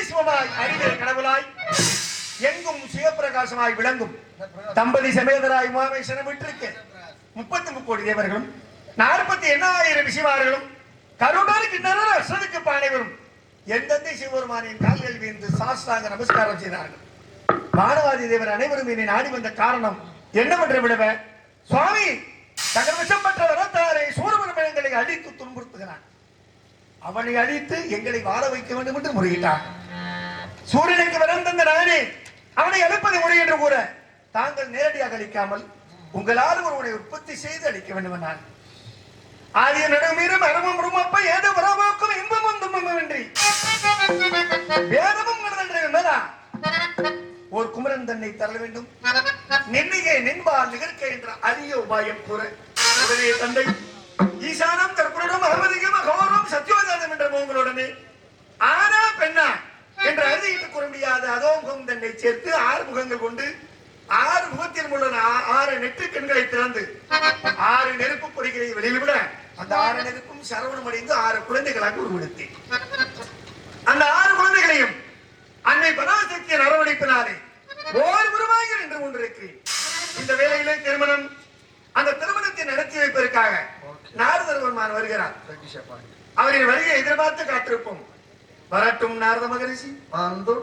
அன்பே சிவமாய் அறிவே கடவுளாய் எங்கும் சிவபிரகாசமாய் விளங்கும். தம்பதி சமேதராய் உமாமேஸ்வரன் விட்டிருக்க. முப்பத்தி முக்கோடி தேவர்களும் நாற்பத்தி எண்ணாயிரம் விஷயமார்களும் கருணாருக்கு நிறைய அசதுக்கு பானைவரும் எந்தெந்த சிவபெருமானின் கால்கள் வீழ்ந்து சாஸ்தாங்க நமஸ்காரம் செய்தார்கள்? மானவாதி தேவர் அனைவரும் என்னை நாடி வந்த காரணம் என்னவென்று விடவ? சுவாமி தகவல் விஷம் பெற்ற வரத்தாரை சூரபெருமனங்களை அழித்து துன்புறுத்துகிறான் அவனை அழித்து எங்களை வாழ வைக்க வேண்டும் என்று முறையிட்டான். சூரியனுக்கு வரம் தந்த நானே அவனை அழைப்பது முறை என்று கூற தாங்கள் நேரடியாக அழிக்காமல் உங்களால் ஒருவனை உற்பத்தி செய்து அளிக்க வேண்டும் என்றான். ஆதிய நடுமீறும் அறமும் ருமப்ப ஏதோ வரவோக்கும் இன்பமும் துன்பமும் இன்றி. வேதமும் மேலா. ஒரு குமரன் தன்னை தர வேண்டும். நின்னையே நின்பார் நிகழ்க்க என்ற அரிய உபாயம் கூற. உடனே தந்தை. ஈசானம் கற்புடன் அகமதிகம் அகோரம் சத்யோஜாதம் என்ற முகங்களுடனே ஆனா பெண்ணா என்ற அறுதியிட்டு கூற முடியாத அதோமுகம் தன்னை சேர்த்து ஆறு முகங்கள் கொண்டு ஆறு முகத்தின் உள்ள ஆறு நெற்று கண்களை திறந்து ஆறு நெருப்பு பொறிகளை வெளியில் விட அந்த ஆறு நெருப்பும் சரவணம் அடைந்து ஆறு குழந்தைகளாக உருவெடுத்தேன். அந்த ஆறு குழந்தைகளையும் அன்னை பராசக்தியின் அரவணைப்பினாலே ஓர் உருவாகி நின்று இருக்கு இந்த வேளையிலே திருமணம் அந்த திருமணத்தை நடத்தி வைப்பதற்காக நாரதர்வன்மான் வருகிறார். அவரின் வருகை எதிர்பார்த்து காத்திருப்போம். வரட்டும் நாரத மகரிஷி. வந்து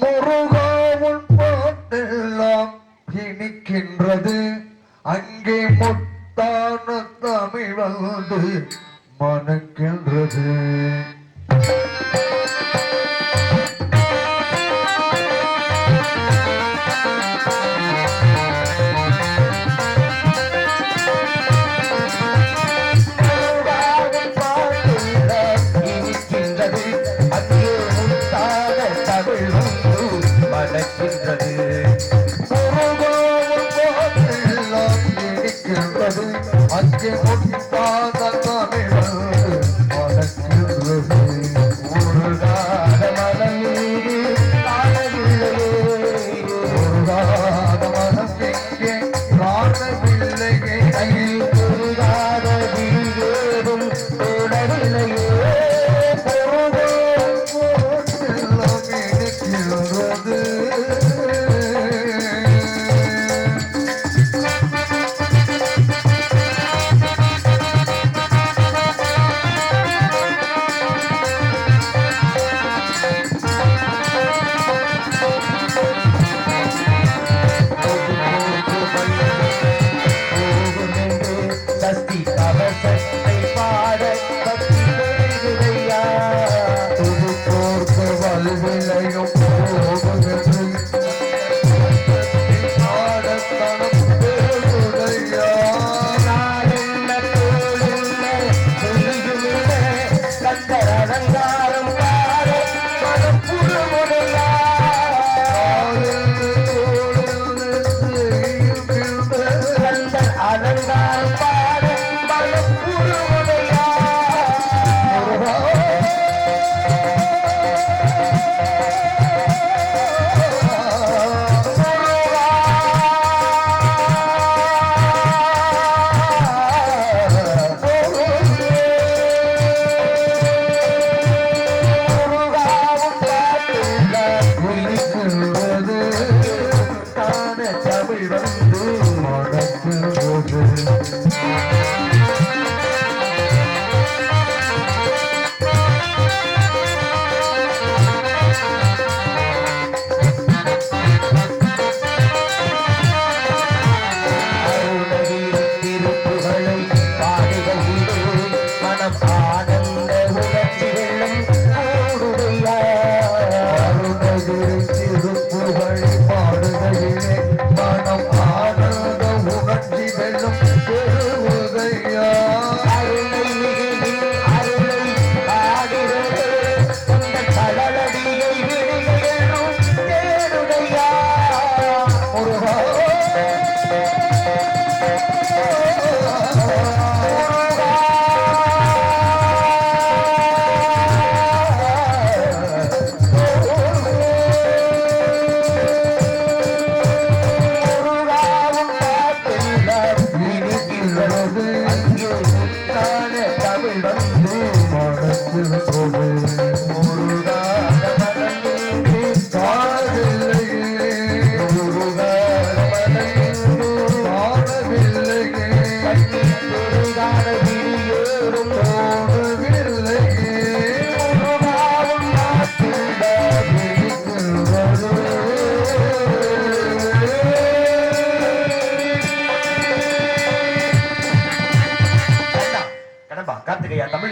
முருகாவுள் பாட்டெல்லாம் இனிக்கின்றது. அங்கே முட்டு தான தமிழ் வந்து மணக்கின்றது. அங்கே முத்தான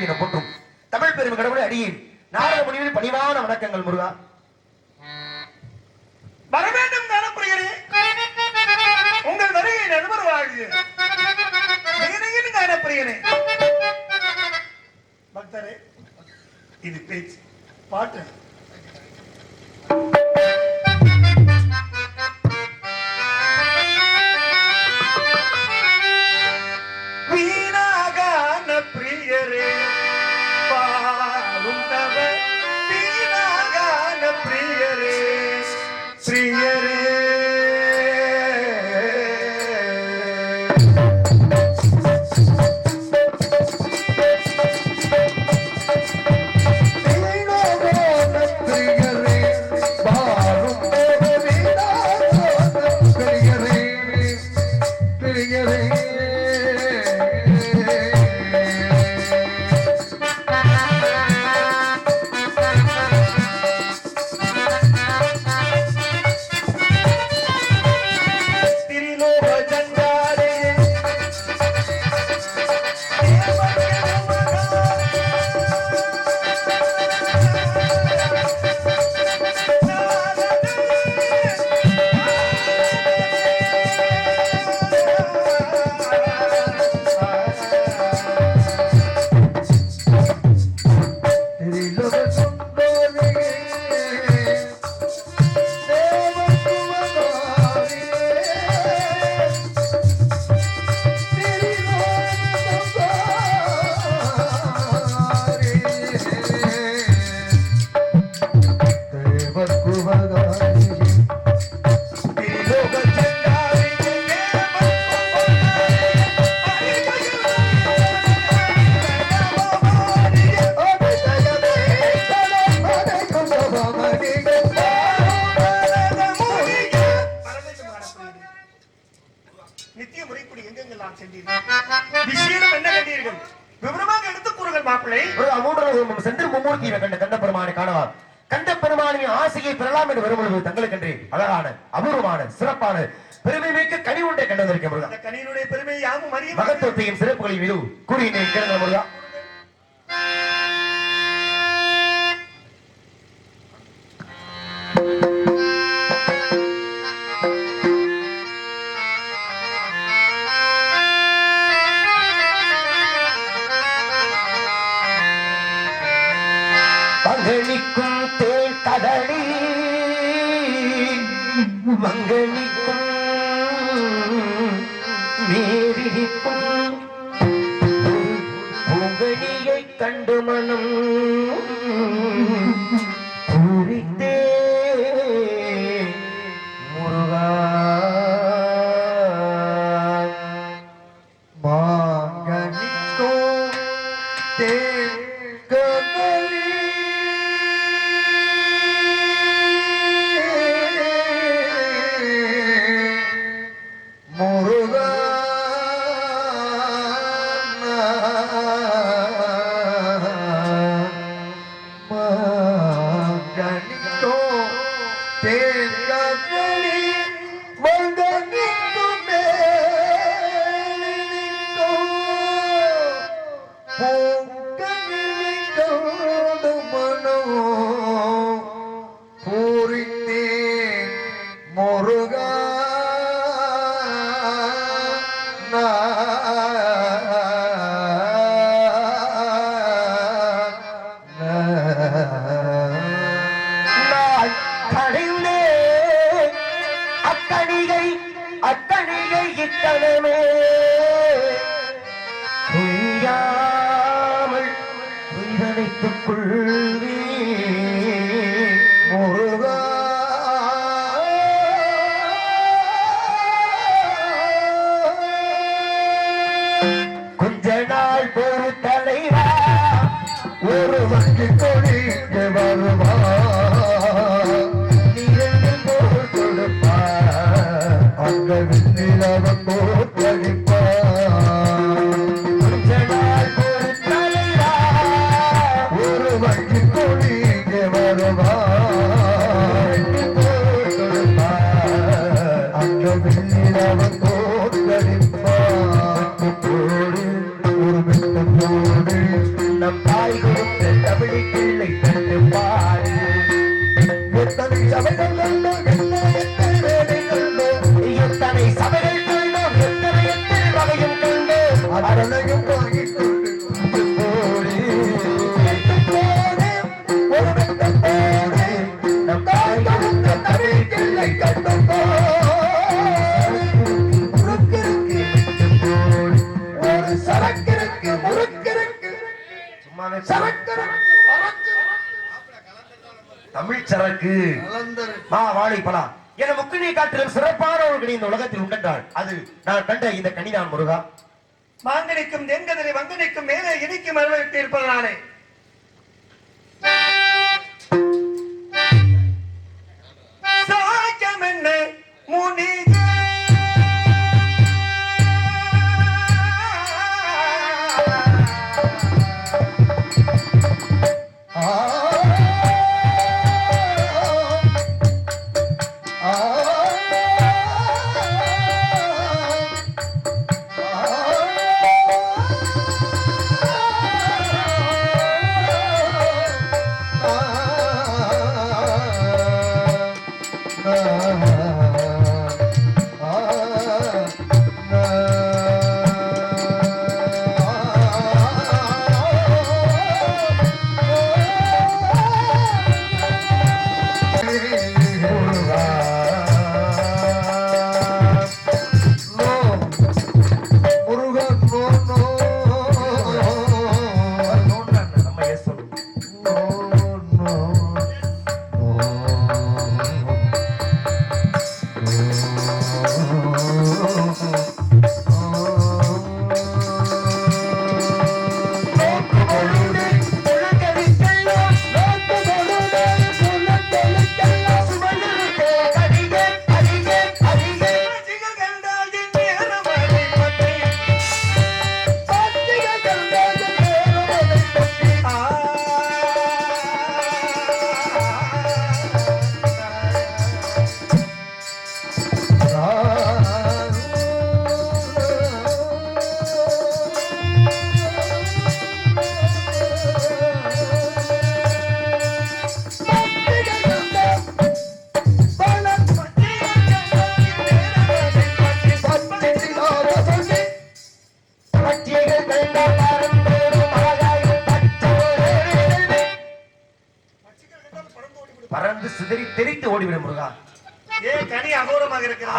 கார்த்திகையா போற்றும். தமிழ் பெருமை கடவுளை அடியேன். நாரத முடிவில் பணிவான வணக்கங்கள் முருகா. வரவேண்டும் வேண்டும் உங்கள் வருகை நண்பர் வாழ்க வேறையின் பக்தரே இது பேச்சு. பாட்டு. பெருமானின் ஆசையை பெறலாம் என்று வரும்பொழுது தங்களுக்கென்றே அழகான அபூர்வமான சிறப்பான பெருமை மிக்க கனி உண்டை கண்டதற்கு முருகா. கனியினுடைய பெருமையை யாவும் மகத்துவத்தையும் சிறப்புகளையும் இது கூறினேன் கேளுங்க முருகா. மேரிக்கும் பூங்கனியை கண்டு மனம் 난 சரக்கு. வாழைப்பழம் என முக்கிய காட்டிலும் சிறப்பான ஒரு கனி இந்த உலகத்தில் உண்டாள் அது நான் கண்ட இந்த கனிதான் முருகா. மாங்கனிக்கும் தென்கதலை வங்கனிக்கும் மேலே இனிக்கும் அளவிற்கு இருப்பதனாலே. சாக்கியம் என்ன? முனிதா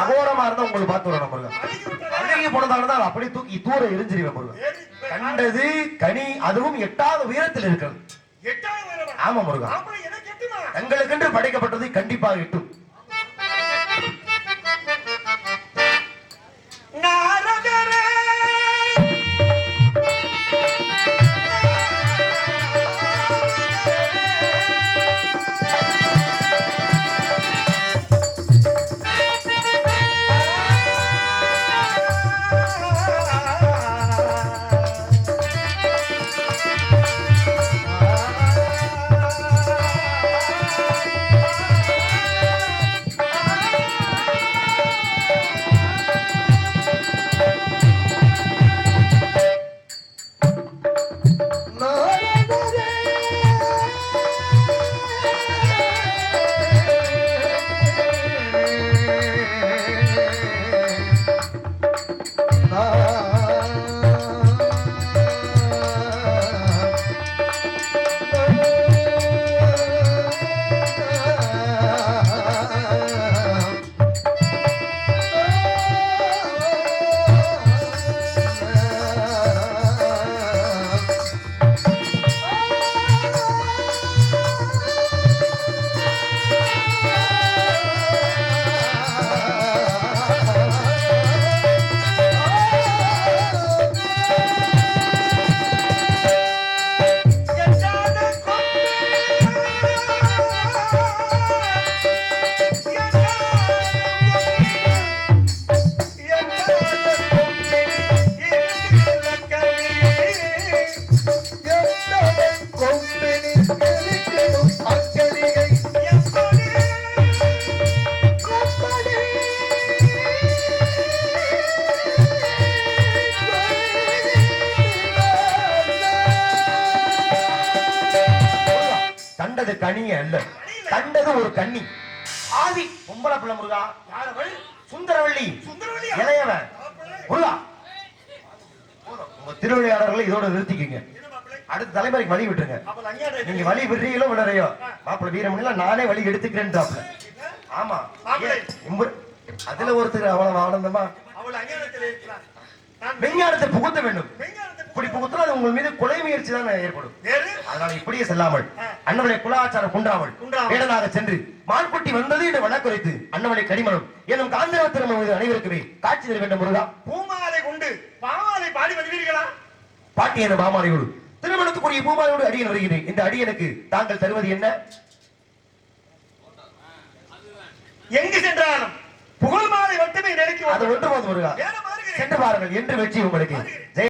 அகோரமா இருந்தா உங்களை பார்த்து வரணும் முருகன். போனதாக இருந்தால் அப்படியே தூக்கி தூர எரிஞ்சிருவேன் முருகன். கண்டது கனி அதுவும் எட்டாவது உயரத்தில் இருக்கிறது. ஆமா முருகா. தங்களுக்கென்று படைக்கப்பட்டது கண்டிப்பாக எட்டும். நாரதரே அல்ல கண்டது ஒரு கன்னி. ஆதி பொம்பளை பிள்ளை முருகா சுந்தரவள்ளி. சுந்தரவள்ளியா? இளையவன். முருகா. உங்க திருவிளையாடல்களை இதோட நிறுத்திக்கங்க? அடுத்த தலைமுறைக்கு வழி விட்டுருங்க. நீங்க வழி விடுறீங்களோ விடுறையோ மாப்பிள்ள வீரமணில நானே வழி எடுத்துக்கிறேன் ஆமா. அதுல ஒருத்தர் அவ்வளவு ஆனந்தமா? விஞ்ஞானத்தை புகுத்த வேண்டும். இப்படி புகுத்தினா அது உங்கள் மீது கொலை முயற்சி தான் ஏற்படும். அதனால இப்படியே செல்லாமல். அண்ணனுடைய குலாச்சாரம் குன்றாமல். வேடனாக சென்று மான்குட்டி வந்தது என்று வழக்குரைத்து அண்ணனுடைய கடிமணம் எனும் காந்திர திருமணம் அனைவருக்குமே காட்சி தர வேண்டும் முருகா. பூமாலை கொண்டு பாமாலை பாடி வருவீர்களா? பாட்டி என மாமாலையோடு திருமணத்துக்குரிய பூமாலையோடு அடியன் வருகிறேன். இந்த அடியனுக்கு தாங்கள் தருவது என்ன? எங்கு சென்றாலும் புகழ் மாலை மட்டுமே நினைக்கும் அது ஒன்று போது முருகா. சென்று பாருங்கள் என்று வெற்றி உங்களுக்கு.